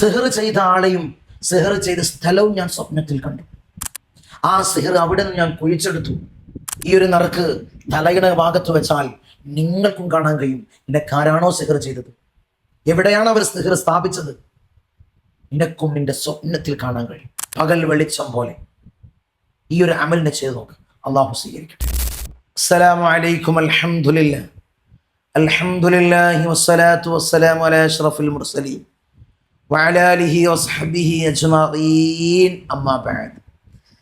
സിഹർ ചെയ്ത ആളെയും സെഹർ ചെയ്ത സ്ഥലവും ഞാൻ സ്വപ്നത്തിൽ കണ്ടു. ആ സെഹർ അവിടെ നിന്ന് ഞാൻ കുഴിച്ചെടുത്തു. ഈ ഒരു നറുക്ക് തലയുടെ ഭാഗത്ത് വെച്ചാൽ നിങ്ങൾക്കും കാണാൻ കഴിയും. നിനക്കാരാണോ സെഹർ ചെയ്തത്? എവിടെയാണ് അവർ സെഹർ സ്ഥാപിച്ചത്? നിനക്കും നിന്റെ സ്വപ്നത്തിൽ കാണാൻ കഴിയും. പകൽ വെളിച്ചം പോലെ. ഈ ഒരു അമലിനെ ചെയ്ത് നോക്ക്. അള്ളാഹു സ്വീകരിക്കട്ടെ. അസ്സലാമു അലൈക്കും അൽഹംദുലില്ലാ അൽഹംദുലില്ലാഹി വസ്സലാത്തു വസ്സലാം അലാ അഷ്റഫിൽ മുർസലീൻ.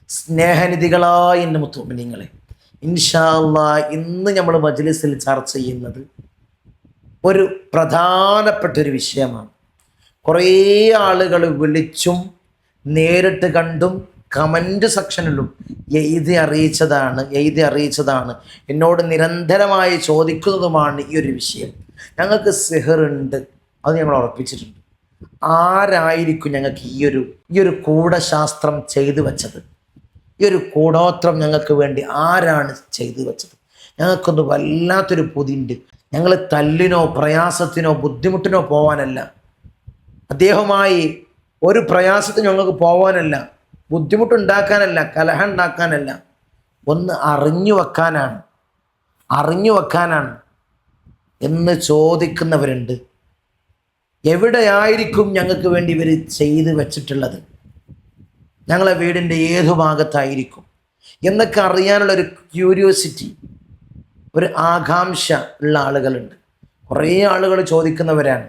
സ്നേഹനിധികളായ എന്റെ മുത്തുമിനിങ്ങളെ ഇൻഷാല്ല ഇന്ന് നമ്മൾ മജ്ലിസിൽ ചർച്ച ചെയ്യുന്നത് ഒരു പ്രധാനപ്പെട്ട ഒരു വിഷയമാണ്. കുറേ ആളുകൾ വിളിച്ചും നേരിട്ട് കണ്ടും കമന്റ് സെക്ഷനിലും എഴുതി അറിയിച്ചതാണ് എഴുതി അറിയിച്ചതാണ്. എന്നോട് നിരന്തരമായി ചോദിക്കുന്നതുമാണ് ഈ ഒരു വിഷയം. ഞങ്ങൾക്ക് സിഹറുണ്ട് അത് ഞങ്ങൾ ഉറപ്പിച്ചിട്ടുണ്ട്. ആരായിരിക്കും ഞങ്ങൾക്ക് ഈ ഒരു ഈ ഒരു കൂടശാസ്ത്രം ചെയ്തു വെച്ചത്? ഈ ഒരു കൂടോത്രം ഞങ്ങൾക്ക് വേണ്ടി ആരാണ് ചെയ്തു വെച്ചത്? ഞങ്ങൾക്കൊന്ന് വല്ലാത്തൊരു പൊതിണ്ട് ഞങ്ങൾ തല്ലിനോ പ്രയാസത്തിനോ ബുദ്ധിമുട്ടിനോ പോവാനല്ല. അദ്ദേഹവുമായി ഒരു പ്രയാസത്തിന് ഞങ്ങൾക്ക് പോവാനല്ല. ബുദ്ധിമുട്ടുണ്ടാക്കാനല്ല കലഹം ഉണ്ടാക്കാനല്ല. ഒന്ന് അറിഞ്ഞു വെക്കാനാണ്. അറിഞ്ഞു വെക്കാനാണ്. എന്ന് ചോദിക്കുന്നവരുണ്ട്. എവിടെയായിരിക്കും ഞങ്ങൾക്ക് വേണ്ടി ഇവർ ചെയ്തു വെച്ചിട്ടുള്ളത്? ഞങ്ങളെ വീടിന്റെ ഏതു ഭാഗത്തായിരിക്കും? എന്നൊക്കെ അറിയാനുള്ള ഒരു ക്യൂരിയോസിറ്റി ഒരു ആകാംക്ഷ ഉള്ള ആളുകളുണ്ട്. കുറേ ആളുകൾ ചോദിക്കുന്നവരാണ്.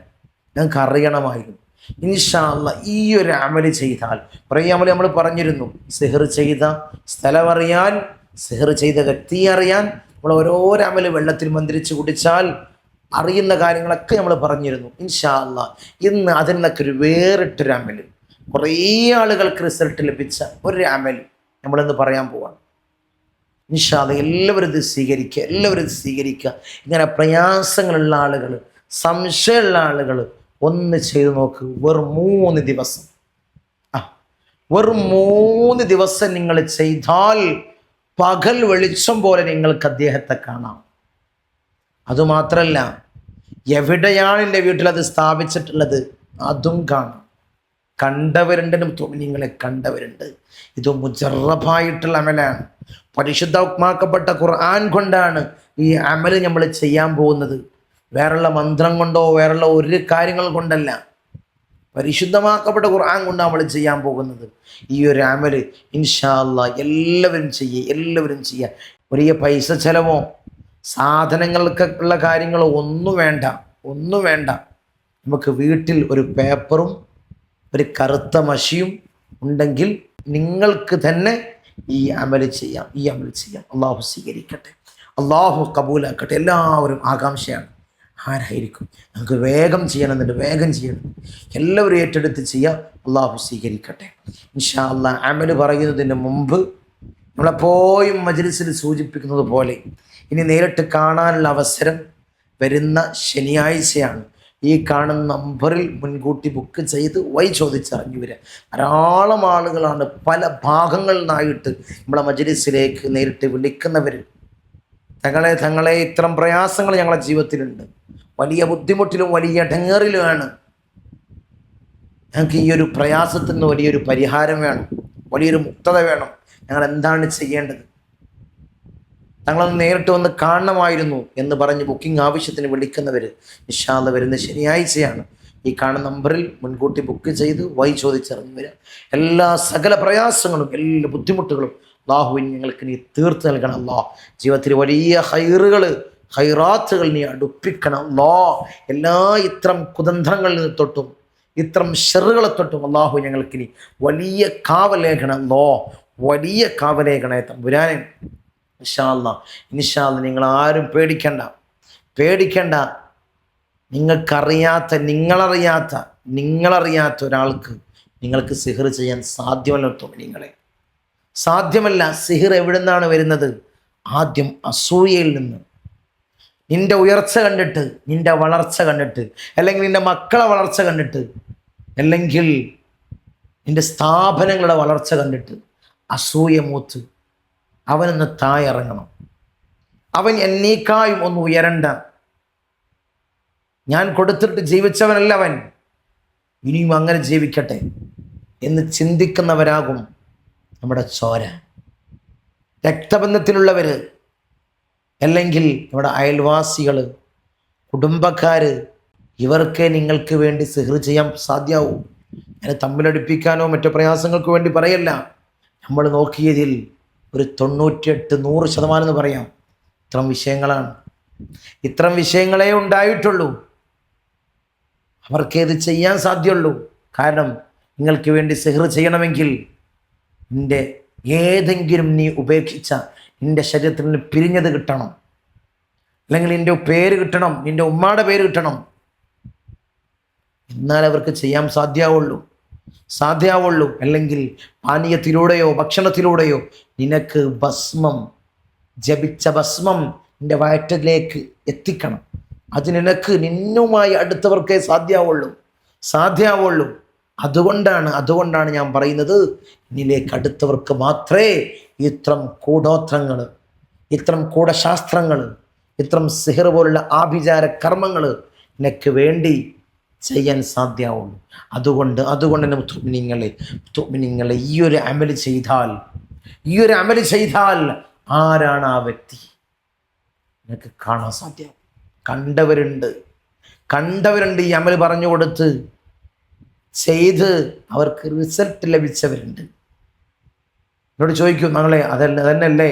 ഞങ്ങൾക്ക് അറിയണമായിരുന്നു. ഇൻഷാല്ല ഈ ഒരു അമൽ ചെയ്താൽ കുറേ അമൽ നമ്മൾ പറഞ്ഞിരുന്നു സിഹർ ചെയ്ത സ്ഥലം അറിയാൻ സിഹർ ചെയ്ത വ്യക്തിയെ അറിയാൻ നമ്മൾ അമൽ വെള്ളത്തിൽ മന്ത്രിച്ച് കുടിച്ചാൽ അറിയുന്ന കാര്യങ്ങളൊക്കെ നമ്മൾ പറഞ്ഞിരുന്നു. ഇൻഷാ അല്ല ഇന്ന് അതിൽ നിന്നൊക്കെ ഒരു വേറിട്ടൊരു കുറേ ആളുകൾക്ക് റിസൾട്ട് ലഭിച്ച ഒരു അമൽ നമ്മളിന്ന് പറയാൻ പോവാണ്. ഇൻഷാ നിഷാദ എല്ലാവരും ഇത് സ്വീകരിക്കുക എല്ലാവരും ഇത് സ്വീകരിക്കുക. ഇങ്ങനെ പ്രയാസങ്ങളുള്ള ആളുകൾ സംശയമുള്ള ആളുകൾ ഒന്ന് ചെയ്തു നോക്ക്. വെറും മൂന്ന് ദിവസം. ആ വെറും മൂന്ന് ദിവസം നിങ്ങൾ ചെയ്താൽ പകൽ വെളിച്ചം പോലെ നിങ്ങൾക്ക് അദ്ദേഹത്തെ കാണാം. അതുമാത്രമല്ല എവിടെയാണ് എന്റെ വീട്ടിൽ അത് സ്ഥാപിച്ചിട്ടുള്ളത്? അതും കാണാം. കണ്ടവരുണ്ട് നിങ്ങളെ കണ്ടവരുണ്ട്. ഇത് മുജറബായിട്ടുള്ള അമലാണ്. പരിശുദ്ധമാക്കപ്പെട്ട ഖുർആൻ കൊണ്ടാണ് ഈ അമൽ നമ്മൾ ചെയ്യാൻ പോകുന്നത്. വേറെയുള്ള മന്ത്രം കൊണ്ടോ വേറെയുള്ള ഒരു കാര്യങ്ങൾ കൊണ്ടല്ല. പരിശുദ്ധമാക്കപ്പെട്ട ഖുർആൻ കൊണ്ടാണ് നമ്മൾ ചെയ്യാൻ പോകുന്നത്. ഈ ഒരു അമൽ ഇൻഷാല്ല എല്ലാവരും ചെയ്യുക എല്ലാവരും ചെയ്യുക വലിയ പൈസ ചെലവോ? സാധനങ്ങൾക്കുള്ള കാര്യങ്ങൾ ഒന്നും വേണ്ട ഒന്നും വേണ്ട. നമുക്ക് വീട്ടിൽ ഒരു പേപ്പറും ഒരു കറുത്ത മഷിയും ഉണ്ടെങ്കിൽ നിങ്ങൾക്ക് തന്നെ ഈ അമൽ ചെയ്യാം ഈ അമൽ ചെയ്യാം. അള്ളാഹു സ്വീകരിക്കട്ടെ അള്ളാഹു കബൂലാക്കട്ടെ. എല്ലാവരും ആകാംക്ഷയാണ്. ആരായിരിക്കും? നമുക്ക് വേഗം ചെയ്യണമെന്നുണ്ട് വേഗം ചെയ്യണം. എല്ലാവരും ഏറ്റെടുത്ത് ചെയ്യാം. അള്ളാഹു സ്വീകരിക്കട്ടെ. ഇൻഷാ അള്ളാഹ് അമൽ പറയുന്നതിന് മുമ്പ് നമ്മളെപ്പോഴും മജ്ലിസിൽ സൂചിപ്പിക്കുന്നത് പോലെ ഇനി നേരിട്ട് കാണാനുള്ള അവസരം വരുന്ന ശനിയാഴ്ചയാണ്. ഈ കാണുന്ന നമ്പറിൽ മുൻകൂട്ടി ബുക്ക് ചെയ്ത് വൈ ചോദിച്ചറിഞ്ഞു വരിക. ധാരാളം ആളുകളാണ് പല ഭാഗങ്ങളിൽ നിന്നായിട്ട് നമ്മളെ മജലിസിലേക്ക് നേരിട്ട് വിളിക്കുന്നവർ തങ്ങളെ തങ്ങളെ ഇത്തരം പ്രയാസങ്ങൾ ഞങ്ങളുടെ ജീവിതത്തിലുണ്ട്. വലിയ ബുദ്ധിമുട്ടിലും വലിയ ഡങ്ങറിലുമാണ് ഞങ്ങൾക്ക് ഈ ഒരു പ്രയാസത്തിൽ നിന്ന് വലിയൊരു പരിഹാരം വേണം. വലിയൊരു മുക്തത വേണം. ഞങ്ങൾ എന്താണ് ചെയ്യേണ്ടത്? തങ്ങളൊന്ന് നേരിട്ട് വന്ന് കാണണമായിരുന്നു എന്ന് പറഞ്ഞ് ബുക്കിംഗ് ആവശ്യത്തിന് വിളിക്കുന്നവർ നിഷാദ വരുന്ന ശനിയാഴ്ചയാണ്. ഈ കാണുന്ന നമ്പറിൽ മുൻകൂട്ടി ബുക്ക് ചെയ്ത് വൈ ചോദിച്ചിറങ്ങി വരിക എല്ലാ സകല പ്രയാസങ്ങളും എല്ലാ ബുദ്ധിമുട്ടുകളും അള്ളാഹുവിൻ ഞങ്ങൾക്ക് നീ തീർത്ത് നൽകണം. അല്ലാ ജീവിതത്തിൽ വലിയ ഹൈറുകൾ ഹൈറാത്തുകൾ നീ അടുപ്പിക്കണം. അല്ലാ എല്ലാ ഇത്രം കുതന്ത്രങ്ങളിൽ നിന്ന് തൊട്ടും ഇത്രം ഷെറുകളെ തൊട്ടും അള്ളാഹു ഞങ്ങൾക്ക് നീ വലിയ കാവലേഖണം അല്ലോ വലിയ കാവലേഖണേ തമ്പുരാനെ. ഇൻഷാല്ല ഇൻഷാല്ല നിങ്ങൾ ആരും പേടിക്കണ്ട. പേടിക്കണ്ട. നിങ്ങൾക്കറിയാത്ത നിങ്ങളറിയാത്ത നിങ്ങളറിയാത്ത ഒരാൾക്ക് നിങ്ങൾക്ക് സിഹർ ചെയ്യാൻ സാധ്യമല്ല നിങ്ങളെ. സാധ്യമല്ല സിഹിർ എവിടെ നിന്നാണ് വരുന്നത്? ആദ്യം അസൂയയിൽ നിന്ന്. നിന്റെ ഉയർച്ച കണ്ടിട്ട് നിന്റെ വളർച്ച കണ്ടിട്ട് അല്ലെങ്കിൽ നിന്റെ മക്കളെ വളർച്ച കണ്ടിട്ട് അല്ലെങ്കിൽ നിന്റെ സ്ഥാപനങ്ങളുടെ വളർച്ച കണ്ടിട്ട് അസൂയ മൂത്ത് അവനൊന്ന് തായിറങ്ങണം അവൻ എന്നേക്കായും ഒന്ന് ഉയരണ്ട. ഞാൻ കൊടുത്തിട്ട് ജീവിച്ചവനല്ല അവൻ. ഇനിയും അങ്ങനെ ജീവിക്കട്ടെ എന്ന് ചിന്തിക്കുന്നവരാകും നമ്മുടെ ചോര. രക്തബന്ധത്തിലുള്ളവർ അല്ലെങ്കിൽ നമ്മുടെ അയൽവാസികൾ കുടുംബക്കാർ ഇവർക്ക് നിങ്ങൾക്ക് വേണ്ടി സിഹർ ചെയ്യാൻ സാധ്യമാവും ഞാൻ തമ്മിലടുപ്പിക്കാനോ മറ്റു പ്രയാസങ്ങൾക്ക് വേണ്ടി പറയല്ല. നമ്മൾ നോക്കിയതിൽ ഒരു തൊണ്ണൂറ്റിയെട്ട് നൂറ് ശതമാനം എന്ന് പറയാം. ഇത്തരം വിഷയങ്ങളാണ്. ഇത്തരം വിഷയങ്ങളേ ഉണ്ടായിട്ടുള്ളൂ. അവർക്കേത് ചെയ്യാൻ സാധ്യമുള്ളൂ? കാരണം നിങ്ങൾക്ക് വേണ്ടി സിഹർ ചെയ്യണമെങ്കിൽ നിന്റെ ഏതെങ്കിലും നീ ഉപേക്ഷിച്ച നിന്റെ ശരീരത്തിൽ നിന്ന് പിരിഞ്ഞത് കിട്ടണം. അല്ലെങ്കിൽ നിന്റെ പേര് കിട്ടണം നിന്റെ ഉമ്മയുടെ പേര് കിട്ടണം. എന്നാൽ അവർക്ക് ചെയ്യാൻ സാധ്യമാവുള്ളൂ സാധ്യമാവുള്ളൂ അല്ലെങ്കിൽ പാനീയത്തിലൂടെയോ ഭക്ഷണത്തിലൂടെയോ നിനക്ക് ഭസ്മം ജപിച്ച ഭസ്മം നിന്റെ വയറ്റിലേക്ക് എത്തിക്കണം. അത് നിനക്ക് നിന്നുമായി അടുത്തവർക്കേ സാധ്യാവുള്ളൂ. സാധ്യാവുള്ളൂ. അതുകൊണ്ടാണ് അതുകൊണ്ടാണ് ഞാൻ പറയുന്നത് എന്നിലേക്ക് അടുത്തവർക്ക് മാത്രമേ ഇത്രം കൂടോത്രങ്ങൾ ഇത്രം കൂടശാസ്ത്രങ്ങൾ ഇത്രം സിഹർ പോലുള്ള ആഭിചാര കർമ്മങ്ങൾ നിനക്ക് വേണ്ടി ചെയ്യാൻ സാധ്യമാവുള്ളൂ അതുകൊണ്ട് അതുകൊണ്ട് തന്നെ തുമിനിങ്ങളെ തുമിനിങ്ങളെ ഈ ഒരു അമൽ ചെയ്താൽ ഈ ഒരു അമൽ ചെയ്താൽ ആരാണ് ആ വ്യക്തി? നിനക്ക് കാണാൻ സാധ്യമാവും കണ്ടവരുണ്ട്. കണ്ടവരുണ്ട് ഈ അമൽ പറഞ്ഞു കൊടുത്ത്. ചെയ്ത് അവർക്ക് റിസൾട്ട് ലഭിച്ചവരുണ്ട്. എന്നോട് ചോദിക്കും ഞങ്ങളെ അതല്ല അതന്നെയല്ലേ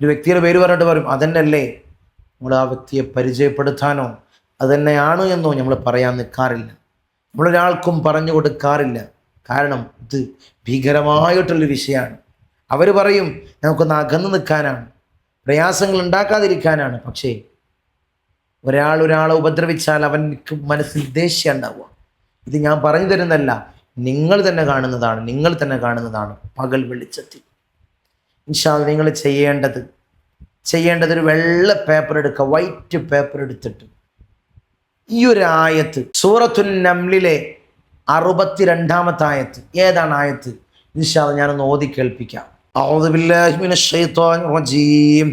ഒരു വ്യക്തിയുടെ പേര് പറഞ്ഞിട്ട് പറയും അതന്നെയല്ലേ നമ്മൾ ആ വ്യക്തിയെ പരിചയപ്പെടുത്താനോ അതന്നെയാണ് എന്നോ നമ്മൾ പറയാൻ നിൽക്കാറില്ല. നമ്മളൊരാൾക്കും പറഞ്ഞു കൊടുക്കാറില്ല. കാരണം ഇത് ഭീകരമായിട്ടുള്ളൊരു വിഷയമാണ്. അവർ പറയും നമുക്കൊന്ന് അകന്നു നിൽക്കാനാണ്. പ്രയാസങ്ങൾ ഉണ്ടാക്കാതിരിക്കാനാണ്. പക്ഷേ ഒരാൾ ഒരാളെ ഉപദ്രവിച്ചാൽ അവൻക്ക് മനസ്സിൽ ദേഷ്യം ഉണ്ടാവുക. ഇത് ഞാൻ പറഞ്ഞു തരുന്നല്ല നിങ്ങൾ തന്നെ കാണുന്നതാണ്. നിങ്ങൾ തന്നെ കാണുന്നതാണ് പകൽ വെളിച്ചത്തിൽ. ഇൻഷാ നിങ്ങൾ ചെയ്യേണ്ടത് ചെയ്യേണ്ടത് ഒരു വെള്ള പേപ്പർ എടുക്കുക. വൈറ്റ് പേപ്പർ എടുത്തിട്ട്. ഈ ഒരു ആയത്ത് സൂറത്തുൽ നംലിലെ അറുപത്തിരണ്ടാമത്തെ ആയത്ത് ഏതാണ് ആയത്ത് ഇൻഷാ ഞാനൊന്ന് ഓതി കേൾപ്പിക്കാം أعوذ بالله من الشيطان الرجيم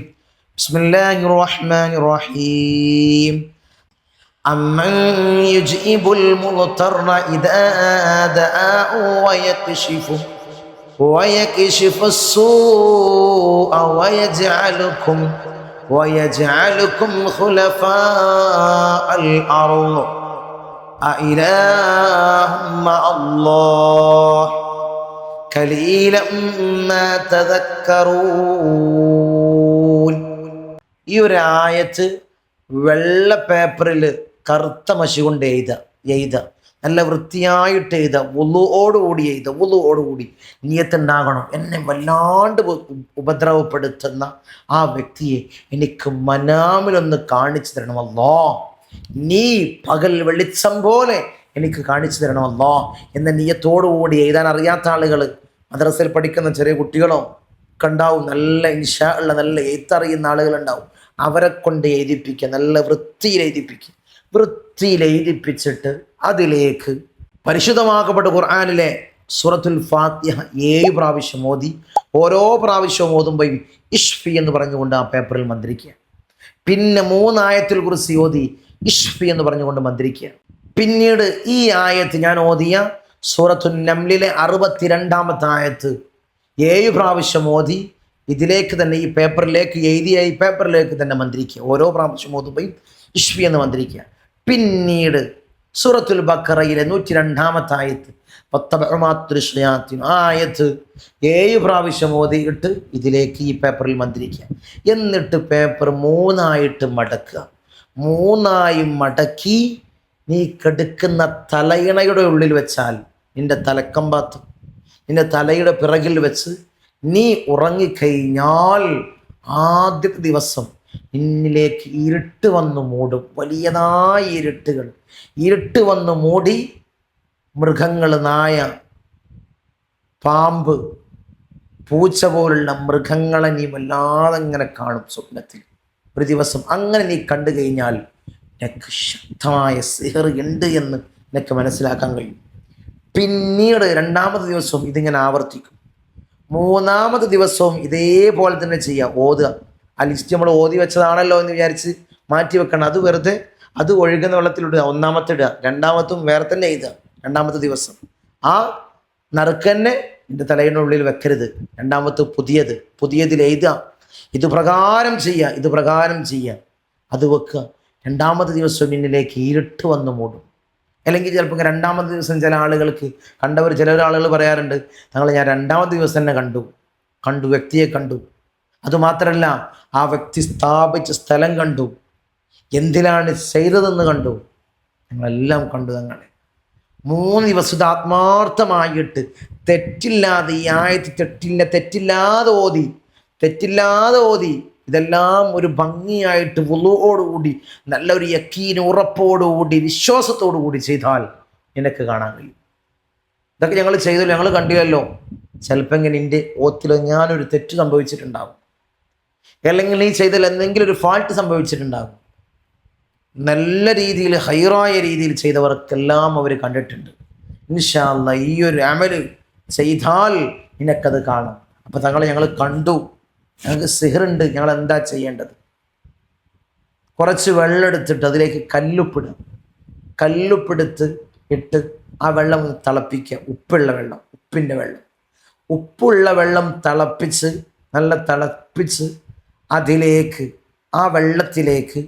بسم الله الرحمن الرحيم أمن يجيب المضطر إذا دعاه ويكشف ويكشف السوء ويجعلكم ويجعلكم خلفاء الأرض أإله مع الله قليلا ما تذكرون ഈ ഒരു ആയത്ത് വെള്ള പേപ്പറിൽ കറുത്ത മഷി കൊണ്ട് എഴുത എഴുത നല്ല വൃത്തിയായിട്ട് എഴുത വുളുവോടുകൂടി എഴുത വുളുവോടുകൂടി നീയത്തുണ്ടാകണം. എന്നെ വല്ലാണ്ട് ഉപദ്രവപ്പെടുത്തുന്ന ആ വ്യക്തിയെ എനിക്ക് മനാമിലൊന്ന് കാണിച്ചു തരണമല്ലോ. നീ പകൽ വെളിച്ചം പോലെ എനിക്ക് കാണിച്ചു തരണമല്ലോ എന്ന നീയത്തോടുകൂടി എഴുതാൻ അറിയാത്ത ആളുകൾ മദ്രസയിൽ പഠിക്കുന്ന ചെറിയ കുട്ടികളോ കണ്ടാവും നല്ല ഇൻഷാ ഉള്ള നല്ല എഴുത്തറിയുന്ന ആളുകളുണ്ടാവും. അവരെ കൊണ്ട് എഴുതിപ്പിക്കുക നല്ല വൃത്തിയിൽ എഴുതിപ്പിക്കുക. വൃത്തിയിൽ എഴുതിപ്പിച്ചിട്ട് അതിലേക്ക് പരിശുദ്ധമാക്കപ്പെട്ട ഖുർആാനിലെ സൂറത്തുൽ ഫാത്തിഹ ഏഴ് പ്രാവശ്യം ഓതി ഓരോ പ്രാവശ്യവും ഓതുമ്പോൾ ഇഷ്ഫി എന്ന് പറഞ്ഞുകൊണ്ട് ആ പേപ്പറിൽ മന്ത്രിക്കുക. പിന്നെ മൂന്നായത്തിൽ കുറിച്ച് ഓതി ഇഷ്ഫി എന്ന് പറഞ്ഞുകൊണ്ട് മന്ത്രിക്കുക. പിന്നീട് ഈ ആയത്ത് ഞാൻ ഓതിയ സൂറത്തു നംലിലെ അറുപത്തിരണ്ടാമത്തെ ആയത്ത് ഏഴ് പ്രാവശ്യം ഓതി ഇതിലേക്ക് തന്നെ ഈ പേപ്പറിലേക്ക് എഴുതിയ ഈ പേപ്പറിലേക്ക് തന്നെ മന്ത്രിക്കുക. ഓരോ പ്രാവശ്യം ഓതുമ്പോൾ ഇഷ്ഫി എന്ന് മന്ത്രിക്കുക. പിന്നീട് സൂറത്തുൽ ബക്കറയിലെ നൂറ്റി രണ്ടാമത്തെ ആയത്ത് പത്തമാതൃഷയാത്തിൻ ആ ആയത്ത് ഏഴ് പ്രാവശ്യം ഓതിയിട്ട് ഇതിലേക്ക് ഈ പേപ്പറിൽ മന്ത്രിക്കുക. എന്നിട്ട് പേപ്പർ മൂന്നായിട്ട് മടക്കുക. മൂന്നായി മടക്കി നീ കെടുക്കുന്ന തലയിണയുടെ ഉള്ളിൽ വെച്ചാൽ നിന്റെ തലക്കമ്പാത്ത് നിന്റെ തലയുടെ പിറകിൽ വെച്ച് നീ ഉറങ്ങിക്കഴിഞ്ഞാൽ ആദ്യത്തെ ദിവസം നിന്നിലേക്ക് ഇരുട്ട് വന്ന് മൂടും. വലിയതായ ഇരുട്ടുകൾ. ഇരുട്ട് വന്ന് മൂടി മൃഗങ്ങൾ നായ പാമ്പ് പൂച്ച പോലുള്ള മൃഗങ്ങളെ നീ വല്ലാതെ ഇങ്ങനെ കാണും സ്വപ്നത്തിൽ. ഒരു ദിവസം അങ്ങനെ നീ കണ്ടു കഴിഞ്ഞാൽ നിനക്ക് ശക്തമായ സിഹർ ഉണ്ട് എന്ന് നിനക്ക് മനസ്സിലാക്കാൻ കഴിയും. പിന്നീട് രണ്ടാമത്തെ ദിവസവും ഇതിങ്ങനെ ആവർത്തിക്കും. മൂന്നാമത്തെ ദിവസവും ഇതേപോലെ തന്നെ ചെയ്യുക. ഓതുക. ആ ലിസ്റ്റ് നമ്മൾ ഓതി വെച്ചതാണല്ലോ എന്ന് വിചാരിച്ച് മാറ്റി വെക്കണം. അത് വെറുതെ അത് ഒഴുകുന്ന വെള്ളത്തിലിടുക ഒന്നാമത്തെ ഇടുക. രണ്ടാമത്തും വേറെ തന്നെ എഴുതുക. രണ്ടാമത്തെ ദിവസം. ആ നറുക്കന്നെ എന്റെ തലയുടെ ഉള്ളിൽ വെക്കരുത്. രണ്ടാമത്തെ പുതിയത്. പുതിയതിൽ എഴുതുക. ഇത് പ്രകാരം ചെയ്യുക. ഇത് പ്രകാരം ചെയ്യുക. അത് വെക്കുക. രണ്ടാമത്തെ ദിവസം മുന്നിലേക്ക് ഇരുട്ട് വന്ന് മൂടും. അല്ലെങ്കിൽ ചിലപ്പോൾ രണ്ടാമത്തെ ദിവസം ചില ആളുകൾക്ക് കണ്ടവർ ചില ആളുകൾ പറയാറുണ്ട് ഞങ്ങൾ ഞാൻ രണ്ടാമത്തെ ദിവസം തന്നെ കണ്ടു. കണ്ടു വ്യക്തിയെ കണ്ടു. അതുമാത്രമല്ല ആ വ്യക്തി സ്ഥാപിച്ച സ്ഥലം കണ്ടു. എന്തിലാണ് ചെയ്തതെന്ന് കണ്ടു. ഞങ്ങളെല്ലാം കണ്ടു തങ്ങളെ. മൂന്ന് ദിവസത്തെ ആത്മാർത്ഥമായിട്ട് തെറ്റില്ലാതെ ഈ ആയത്ത് തെറ്റില്ല തെറ്റില്ലാതെ ഓതി തെറ്റില്ലാതെ ഓതി. ഇതെല്ലാം ഒരു ഭംഗിയായിട്ട് വുളുവോടുകൂടി നല്ലൊരു യക്കീന് ഉറപ്പോടുകൂടി വിശ്വാസത്തോടു കൂടി ചെയ്താൽ നിനക്ക് കാണാൻ കഴിയും. ഇതൊക്കെ ഞങ്ങൾ ചെയ്തല്ലോ ഞങ്ങൾ കണ്ടില്ലല്ലോ. ചിലപ്പോൾ ഇങ്ങനെ എന്റെ ഓത്തിലോ ഞാനൊരു തെറ്റ് സംഭവിച്ചിട്ടുണ്ടാകും അല്ലെങ്കിൽ നീ ചെയ്തതിൽ എന്തെങ്കിലും ഒരു ഫാൾട്ട് സംഭവിച്ചിട്ടുണ്ടാകും. നല്ല രീതിയിൽ ഹൈറായ രീതിയിൽ ചെയ്തവർക്കെല്ലാം അവർ കണ്ടിട്ടുണ്ട്. ഇൻഷാല്ല ഈ ഒരു അമൽ ചെയ്താൽ നിനക്കത് കാണും. അപ്പം തങ്ങളെ ഞങ്ങൾ കണ്ടു. ഞങ്ങൾക്ക് സിഹറുണ്ട്. ഞങ്ങൾ എന്താ ചെയ്യേണ്ടത്? കുറച്ച് വെള്ളം എടുത്തിട്ട് അതിലേക്ക് കല്ലുപ്പിടുക. കല്ലുപ്പെടുത്ത് ഇട്ട് ആ വെള്ളം തിളപ്പിക്കുക. ഉപ്പുള്ള വെള്ളം ഉപ്പിന്റെ വെള്ളം. ഉപ്പുള്ള വെള്ളം തിളപ്പിച്ച് നല്ല തിളപ്പിച്ച് അതിലേക്ക് ആ വെള്ളത്തിലേക്ക്.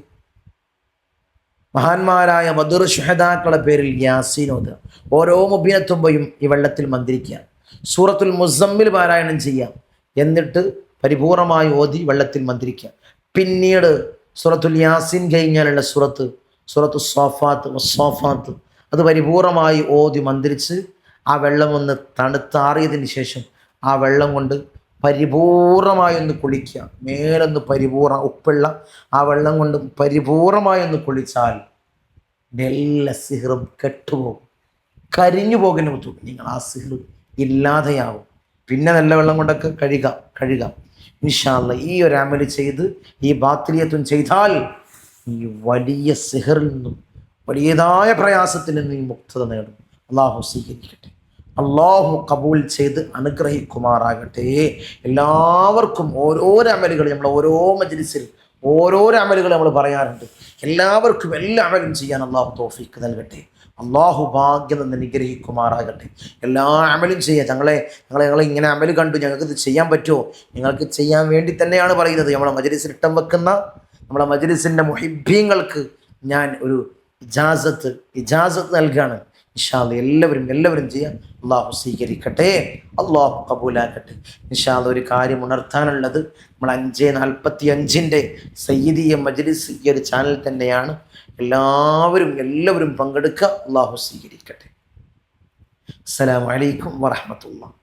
മഹാന്മാരായ മധുർ ഷുഹദാക്കളുടെ പേരിൽ യാസീനോദ് ഓരോ മുബിനെത്തുമ്പോഴും ഈ വെള്ളത്തിൽ മന്ത്രിക്കുക. സൂറത്തുൽ മുസമ്മിൽ പാരായണം ചെയ്യാം എന്നിട്ട് പരിപൂർണമായി ഓതി വെള്ളത്തിൽ മന്ത്രിക്കുക. പിന്നീട് സൂറത്തുൽ യാസീൻ കഴിഞ്ഞാലുള്ള സൂറത്ത് സൂറത്ത് സോഫാത്ത് സോഫാത്ത് അത് പരിപൂർണമായി ഓതി മന്ത്രിച്ച് ആ വെള്ളം ഒന്ന് തണുത്താറിയതിന് ശേഷം ആ വെള്ളം കൊണ്ട് പരിപൂർണമായി ഒന്ന് കുളിക്കുക. മേലൊന്ന് പരിപൂർണ ഉപ്പുള്ള ആ വെള്ളം കൊണ്ട് പരിപൂർണമായി ഒന്ന് കുളിച്ചാൽ എല്ലാ സിഹറും കെട്ടുപോകും. കരിഞ്ഞു പോകുന്ന ബുദ്ധിമുട്ട്. നിങ്ങൾ ആ സിഹർ ഇല്ലാതെയാവും. പിന്നെ നല്ല വെള്ളം കൊണ്ടൊക്കെ കഴുകാം കഴുകാം. ഇൻഷാല്ല ഈ ഒരു അമൽ ചെയ്ത് ഈ ബാത്രിയത്വം ചെയ്താൽ ഈ വലിയ സിഹറിൽ നിന്നും വലിയതായ പ്രയാസത്തിൽ നിന്നും ഈ മുക്തത നേടും. അള്ളാഹു സ്വീകരിക്കട്ടെ. അള്ളാഹു കബൂൽ ചെയ്ത് അനുഗ്രഹിക്കുമാറാകട്ടെ. എല്ലാവർക്കും ഓരോരോ അമലുകൾ നമ്മൾ ഓരോ മജ്ലിസിൽ ഓരോരോ അമലുകൾ നമ്മൾ പറയാറുണ്ട്. എല്ലാവർക്കും എല്ലാ അമലും ചെയ്യാൻ അള്ളാഹു തോഫിക്ക് നൽകട്ടെ. അള്ളാഹു ഭാഗ്യം എന്ന് നിഗ്രഹിക്കുമാറാകട്ടെ എല്ലാ അമലും ചെയ്യുക ഞങ്ങളെ ഞങ്ങളെ ഞങ്ങൾ ഇങ്ങനെ അമൽ കണ്ടു ഞങ്ങൾക്ക് ഇത് ചെയ്യാൻ പറ്റുമോ? നിങ്ങൾക്ക് ചെയ്യാൻ വേണ്ടി തന്നെയാണ് പറയുന്നത്. നമ്മളെ മജ്ലിസിൽ ഇട്ടം വെക്കുന്ന നമ്മളെ മജ്ലിസിന്റെ മുഹിബ്യങ്ങൾക്ക് ഞാൻ ഒരു ഇജാസത്ത് ഇജാസത്ത് നൽകുകയാണ് ഇൻഷാൽ എല്ലാവരും എല്ലാവരും ചെയ്യാം. അള്ളാഹു സ്വീകരിക്കട്ടെ. അള്ളാഹു കബൂലാക്കട്ടെ. നിഷാദ് ഒരു കാര്യം ഉണർത്താനുള്ളത് നമ്മൾ അഞ്ച് നാൽപ്പത്തി അഞ്ചിന്റെ സയ്യിദിയ മജ്ലിസ് ഈ ഒരു ചാനൽ തന്നെയാണ്. എല്ലാവരും എല്ലാവരും പങ്കെടുക്കുക. അള്ളാഹു സ്വീകരിക്കട്ടെ. അസ്സലാമു അലൈക്കും വറഹമത്തുള്ള